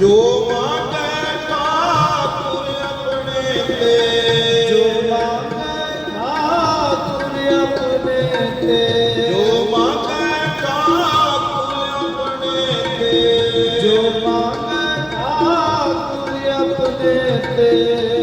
ਜੋ ਮਾਗੇ ਠਾਕੁਰ ਆਪਣੇ ਤੇ। ਜੋ ਮਾਗੇ ਠਾਕੁਰ ਆਪਣੇ ਤੇ। ਜੋ ਮਾਗੇ ਠਾਕੁਰ ਆਪਣੇ ਤੇ। ਜੋ ਮਾਗੇ ਠਾਕੁਰ ਆਪਣੇ ਤੇ।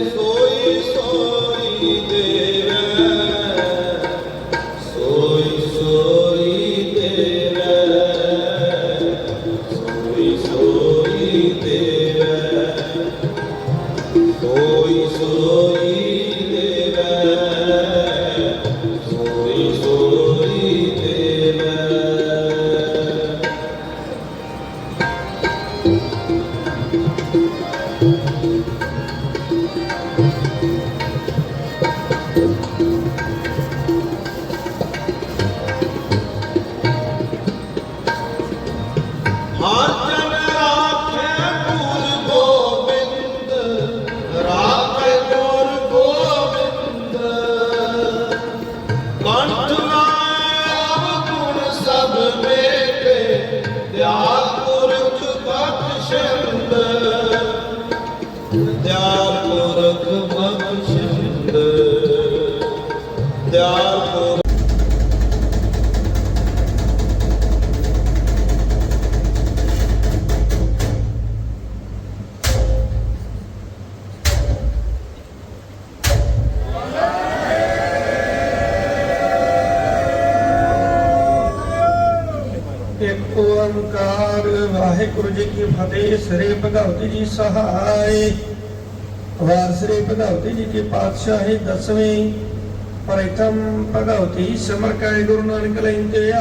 ਦਿਆਲ ਪੁਰਖ ਬਖਸ਼ਿੰਦ ਦਿਆਲ ਪੁਰਖ ਇੱਕ ਓੰਕਾਰ ਵਾਹਿਗੁਰੂ ਜੀ ਕੀ ਫਤਿਹ, ਸ੍ਰੀ ਭਗਵਤੀ ਜੀ ਸਹਾਇ ਵਾਰ ਸ੍ਰੀ ਭਗਵਤੀ ਜੀ ਕੀ ਪਾਤਸ਼ਾਹੀ ਦਸਵੀਂ ਪ੍ਰਥਮ ਭਗਵਤੀ ਸਿਮਰ ਕੈ ਗੁਰੂ ਨਾਨਕ ਲੈਂਦੇ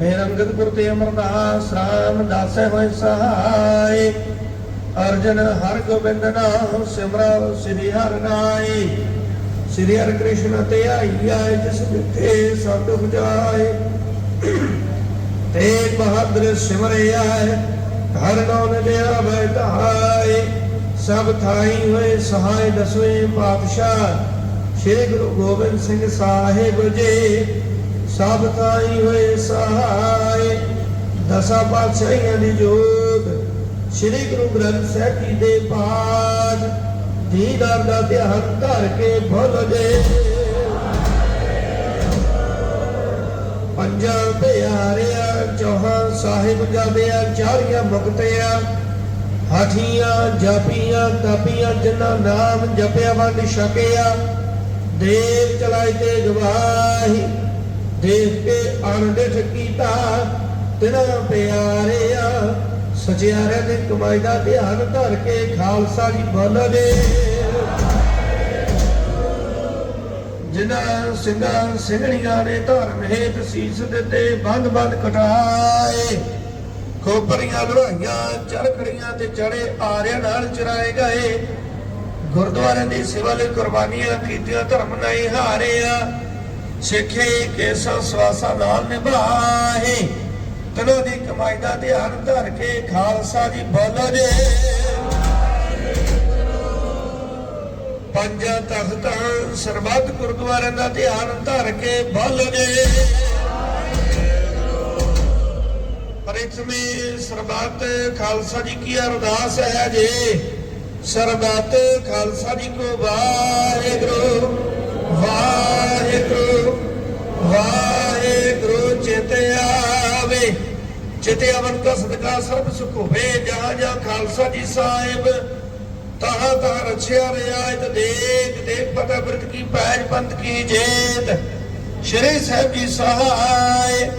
ਮੇਰ ਅੰਗਦ ਗੁਰ ਤੇ ਅਮਰਦਾਸ ਰਾਮ ਦਾਸੈ ਹੋਇ ਸਹਾਇ ਅਰਜਨ ਹਰ ਗੋਬਿੰਦ ਨਾਮ ਸਿਮਰੋ ਸ੍ਰੀ ਹਰਿ ਰਾਏ ਸ੍ਰੀ ਹਰਿ ਕ੍ਰਿਸ਼ਨ ਤੇ ਆਈ ਆਏ ਜਿਸ ਮਿੱਠੇ ਸਤ ਬੁਝਾਏ ਤੇਗ ਬਹਾਦਰ ਸਿਮਰਿਆ ਹਰ ਨਾਮ ਲਿਆ ਬੈਠਾਏ ਸਭ ਥਾਈ ਹੋਏ ਸਹਾਇ ਦਸਵੇਂ ਪਾਤਸ਼ਾਹ, ਸ੍ਰੀ ਗੁਰੂ ਗੋਬਿੰਦ ਸਿੰਘ ਸਾਹਿਬ ਜੀ। ਸਭ ਥਾਈ ਹੋਏ ਸਹਾਇ, ਦਸਾਂ ਪਾਤਸ਼ਾਹੀਆਂ ਦੀ ਜੋਤ। ਸ੍ਰੀ ਗੁਰੂ ਗ੍ਰੰਥ ਸਾਹਿਬ ਜੀ ਦੇ ਪਾਠ, ਦੀਦਾਰ ਦਾ ਧਿਆਨ ਧਰ ਕੇ ਭੁੱਲ ਜੇ। ਪੰਜਾਂ ਪਿਆਰਿਆ, ਚੌਹਾਂ ਸਾਹਿਬ ਜਾਦਿਆ ਚਾਰੀਆਂ ਮੁਕਤਿਆ ਹਾਠੀਆਂ ਜਾਪੀਆਂ, ਤਾਪੀਆਂ, ਜਿਨ੍ਹਾਂ ਨਾਮ ਜਪਿਆ ਵੰਡ ਛਕਿਆ। ਦੇਵ ਚਲਾਈ ਤੇ ਗਵਾਹੀ ਦੇਖ ਕੇ ਅਣਡਿਠ ਕੀਤਾ। ਤਿਨਾਂ ਪਿਆਰਿਆ ਸਚਿਆਰਿਆਂ ਦੀ ਕਮਾਈ ਦਾ ਧਿਆਨ ਧਰ ਕੇ ਖਾਲਸਾ ਜੀ ਬੋਲਦੇ ਜਿਨ੍ਹਾਂ ਸਿੰਘਾਂ ਸਿੰਘਣੀਆਂ ਨੇ ਧਰਮ ਹੇਤ ਸੀਸ ਦਿੱਤੇ ਬੰਦ ਬੰਦ ਕਟਾਏ। ਖੋਪਰੀਆਂ ਲੜਾਈਆਂ, ਚਰਖੜੀਆਂ ਤੇ ਚੜੇ ਆਰਿਆਂ ਨਾਲ ਚਰਾਏ ਗਏ। ਗੁਰਦੁਆਰਿਆਂ ਦੀ ਸੇਵਾ ਲਈ ਕੁਰਬਾਨੀਆਂ ਕੀਤੀਆਂ, ਧਰਮ ਨਹੀਂ ਹਾਰਿਆ। ਸਿੱਖੇ ਕੇਸਾਂ ਸਵਾਸਾਂ ਨਾਲ ਨਿਭਾਏ। ਤਨੋ ਦੀ ਕਮਾਈ ਦਾ ਧਿਆਨ ਧਰ ਕੇ ਖਾਲਸਾ ਜੀ ਬੋਲੋ ਜੇ। ਪੰਜਾਂ ਤਖਤਾਂ ਸਰਬੱਤ ਗੁਰਦੁਆਰਿਆਂ ਦਾ ਧਿਆਨ ਧਰ ਕੇ ਬੋਲ ਜੇ। ਸਰਬੱਤ ਖਾਲਸਾ ਜੀ ਕੀ ਅਰਦਾਸ ਹੈ ਜੀ। ਸਰਬੱਤ ਖਾਲਸਾ ਜੀ ਕੋ ਵਾਹਿਗੁਰੂ ਵਾਹਿਗੁਰੂ ਵਾਹਿਗੁਰੂ ਚਿਤੇ ਆਵੇ। ਚਿਤੇ ਆਵਨ ਕਾ ਸਦਕਾ ਸਰਬ ਸੁਖ ਹੋਵੇ, ਜਹਾਂ ਜਹਾਂ ਖਾਲਸਾ ਜੀ ਸਾਹਿਬ, ਤਹਾਂ ਤਹਾਂ ਰਛਿਆ ਰਿਆਇਤ ਦੇਖ ਦੇਖ ਪਤਾ ਬ੍ਰਿਤ ਕੀ ਪੈਜ ਪੰਥ ਕੀ ਜੇਤ। ਸ਼੍ਰੀ ਸਾਹਿਬ ਜੀ ਸਹਾਇ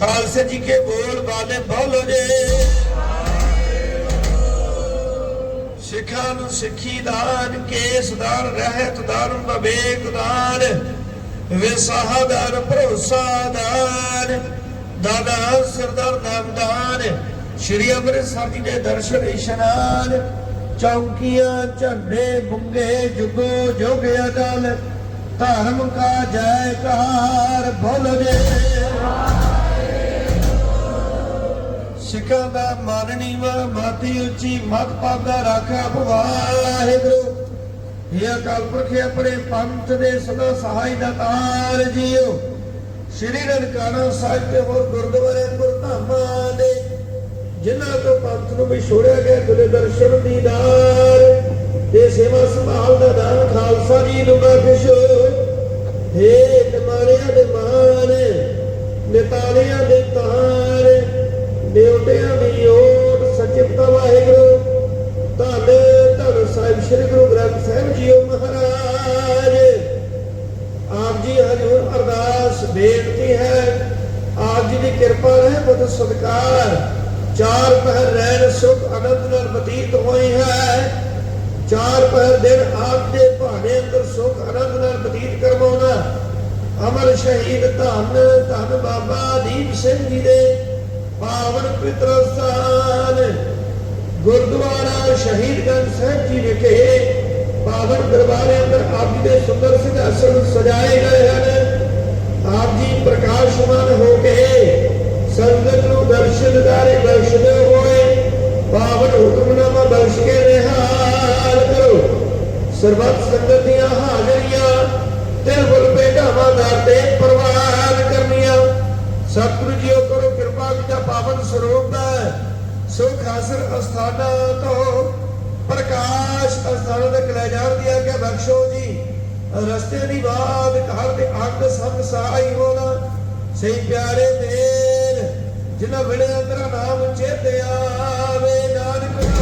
ਖਾਲਸੇ ਜੀ ਕੇ ਬੋਲ ਬਾਲੇ ਬੋਲੋ ਜੇ। ਸਿੱਖਾਂ ਨੂੰ ਸਿੱਖੀ ਦਾਨ, ਕੇਸ ਦਾਨ, ਰਹਿਤ ਦਾਨ, ਵਿਵੇਕ ਦਾਨ ਵਿਸਾਹ ਦਾਨ ਭਰੋਸਾ ਦਾਨ, ਦਾਦਾ ਸਰਦਾਰ ਨਾਮਦਾਨ, ਸ਼੍ਰੀ ਅੰਮ੍ਰਿਤਸਰ ਜੀ ਦੇ ਦਰਸ਼ਨ ਇਸ਼ਨਾਨ, ਚੌਕੀਆਂ, ਝੰਡੇ, ਬੁੰਗੇ, ਜੁਗੋ, ਜੁਗ ਅਦਲ ਧਰਮ ਕਾ ਜੈਕਾਰ, ਬੋਲ ਜੇ। ਸਿੱਖਾਂ ਦਾ ਮਨ ਨੀਵਾ ਮਾਤੀ ਉੱਚੀ ਮਤ ਪਾਗਾ ਰੱਖਿਆ ਵਾਹਿਗੁਰੂ, ਇਹ ਅਕਾਲ ਪੁਰਖ ਆਪਣੇ ਪੰਥ ਦੇ ਸਦਾ ਸਹਾਈ ਦਾ ਜੀਓ। ਸ਼੍ਰੀ ਨਨਕਾਣਾ ਸਾਹਿਬ ਤੇ ਹੋਰ ਗੁਰਦੁਆਰੇ ਗੁਰਧਾਮਾਂ ਦੇ, ਜਿਨ੍ਹਾਂ ਤੋਂ ਪੰਥ ਨੂੰ ਵੀ ਛੋੜਿਆ ਗਿਆ ਤੁਲੇ ਦਰਸ਼ਨ ਦੀਦਾਰ ਤੇ ਸੇਵਾ ਸੰਭਾਲ ਦਾ ਦਾਨ ਖਾਲਸਾ ਜੀ ਨੂੰ ਬਖਸ਼ ਹੇ ਨਿਮਾਣਿਆਂ ਦੇ ਮਾਨ ਨਿਤਾਣਿਆਂ ਦੇ ਤਾਰ ਦੇਵਤਿਆਂ ਦੀ ਓਟ ਸਚਿਤਾ ਵਾਹਿਗੁਰੂ। ਧੰਨ ਧੰਨ ਸਾਹਿਬ ਸ੍ਰੀ ਗੁਰੂ ਗ੍ਰੰਥ ਸਾਹਿਬ ਜੀਓ ਮਹਾਰਾਜ। ਆਪ ਜੀ ਹਜ਼ੂਰ ਅਰਦਾਸ ਬੇਨਤੀ ਹੈ, ਆਪ ਜੀ ਦੀ ਕਿਰਪਾ ਰਹੇ ਬਦ ਸਤਕਾਰ। ਚਾਰ ਪਹਿਰ ਰਹਿਣ ਸੁਖ ਆਨੰਦ ਨਾਲ ਬਤੀਤ ਹੋਈ ਹੈ। ਚਾਰ ਪਹਿਰ ਦਿਨ ਆਪ ਦੇ ਭਾਣੇ ਅੰਦਰ ਸੁਖ ਆਨੰਦ ਨਾਲ ਬਤੀਤ ਕਰਵਾਉਣਾ। ਅਮਰ ਸ਼ਹੀਦ ਧੰਨ ਧੰਨ ਬਾਬਾ ਦੀਪ ਸਿੰਘ ਜੀ ਦੇ ਪਾਵਨ ਪਿਤਰ ਸਥਾਨ ਗੁਰਦੁਆਰਾ ਸ਼ਹੀਦਗੰਜ ਸਾਹਿਬ ਜੀ ਵਿਖੇ ਪਾਵਨ ਦਰਬਾਰ ਅੰਦਰ ਆਪ ਜੀ ਦੇ ਸੁੰਦਰ ਸਿੰਘਾਸਣ ਸਜਾਏ ਗਏ ਹਨ। ਆਪ ਜੀ ਪ੍ਰਕਾਸ਼ਮਾਨ ਹੋ ਕੇ ਸੰਗਤ ਨੂੰ ਦਰਸ਼ਨ ਦਾਰੇ ਬਖਸ਼ਦੇ ਹੋਏ ਪਾਵਨ ਹੁਕਮਨਾਮਾ ਬਖਸ਼ ਕੇ ਨਿਹਾਲ ਕਰੋ। ਸਰਬੱਤ ਸੰਗਤ ਦੀਆਂ ਹਾਜ਼ਰੀਆਂ ਤਿਲ ਬੁਲ ਦਾ ਤੇ ਪ੍ਰਵਾਨ ਸਤਿਗੁਰੂ ਜੀਓ ਕਰੋ ਕਿਰਪਾ ਕੀਤਾ ਪਾਵਨ ਸਰੂਪ ਦਾ ਸੁਖ ਹਾਸਲ ਅਸਥਾਨਾਂ ਤੋਂ ਪ੍ਰਕਾਸ਼ ਅਸਥਾਨਾਂ ਤੱਕ ਲੈ ਜਾਣ ਦੀ ਆਗਿਆ ਬਖਸ਼ੋ ਜੀ। ਰਸਤੇ ਦੀ ਬਾਤ ਘਰ ਦੇ ਅੰਗ ਸੰਗ ਸਹਾਈ ਹੋਣਾ ਸਹੀ ਪਿਆਰੇ ਮੇਲ ਜਿਨ੍ਹਾਂ ਵੇਲੇ ਅੰਦਰ ਨਾਮ ਚੇਤੇ ਆਵੇ, ਨਾਨਕ